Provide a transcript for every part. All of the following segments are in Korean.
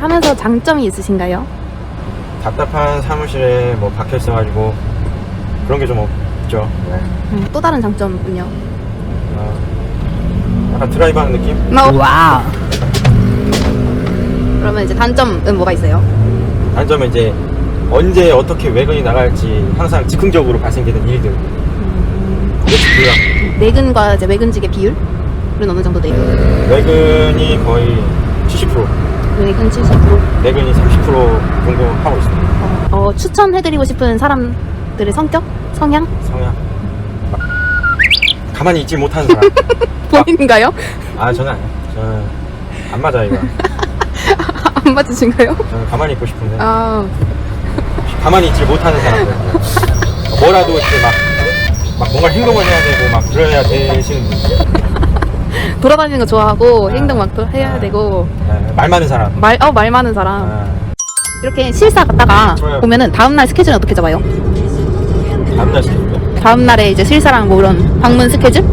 하면서 장점이 있으신가요? 답답한 사무실에 뭐 박혀 있어가지고 그런 게 좀 없죠. 네. 음, 또 다른 장점은요? 아, 약간 드라이브하는 느낌? 와우. 그러면 이제 단점은 뭐가 있어요? 단점은 이제 언제 어떻게 외근이 나갈지 항상 즉흥적으로 발생되는 일들. 그게 몰라. 내근과 이제 외근직의 비율은 어느 정도 돼요? 외근이 거의 70%, 외근 70%. 내근이 30% 정도 하고 있습니다. 어, 추천해드리고 싶은 사람들의 성격? 성향? 성향. 막 가만히 있지 못하는 사람. 본인인가요? 아 저는 아니에요. 저는 안 맞아 이거. 안 맞으신가요? 저는 가만히 있고 싶은데 아, 가만히 있지 못하는 사람들. 뭐라도 이렇게 막, 막 뭔가 행동을 해야 되고 막 그래야 되시는 분. 돌아다니는 거 좋아하고 아. 행동 막 도- 해야 되고 네, 말 많은 사람. 말, 어, 말 많은 사람. 아, 이렇게 실사 갔다가 좋아요. 보면은 다음날 스케줄은 어떻게 잡아요? 다음 날 시켰죠. 다음날에 이제 실사랑 뭐 이런 방문 스케줄?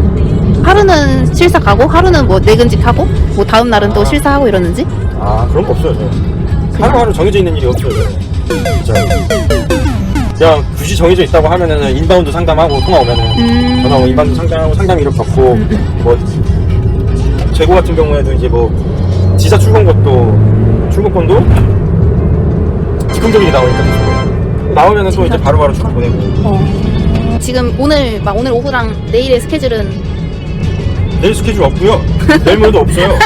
하루는 실사 가고 하루는 뭐 내근직 하고 뭐 다음날은 또 아. 실사하고 이러는지? 아 그런 거 없어요. 저. 하루하루 정해져 있는 일이 없어요. 진짜. 그냥 굳이 정해져 있다고 하면은 인바운드 상담하고 통화 오면은 음. 전화 오면 인바운드 상담하고 상담 이렇게 없고 뭐 재고 같은 경우에도 이제 뭐 지사 출근 것도 출근권도 즉흥적이 나오니까 계속. 나오면은 또 이제 바로바로 출근 보내고 어. 지금 오늘 막 오늘 오후랑 내일의 스케줄은 내일 스케줄 없고요. 내일 모레도 없어요.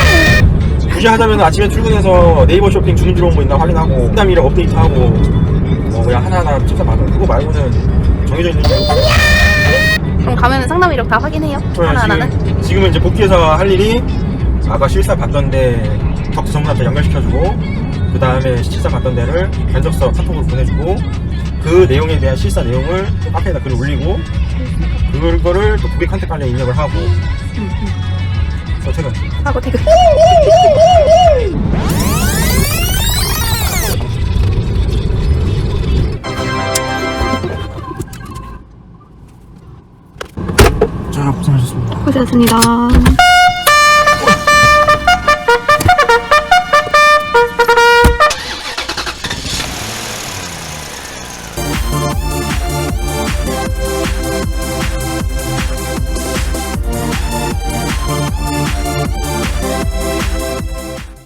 굳이 하자면 아침에 출근해서 네이버 쇼핑 주문 들어온 거 있나 확인하고 상담이랑 업데이트하고 뭐 그냥 하나하나 찾아봐도 그거 말고는 정해져 있는 게. 그럼 가면은 상담 이력 다 확인해요? 하나하나는? 지금, 지금은 이제 복귀해서 할 일이 아까 실사 봤던데 덕트 전문한테 연결시켜주고 그 다음에 실사 봤던 데를 견적서 카톡으로 보내주고 그 내용에 대한 실사 내용을 또 카페에다 글을 올리고 그거를 또 고객한테 관련 입력을 하고 저 퇴근 하고 퇴근 하느라 고생하셨습니다. 고생하셨습니다.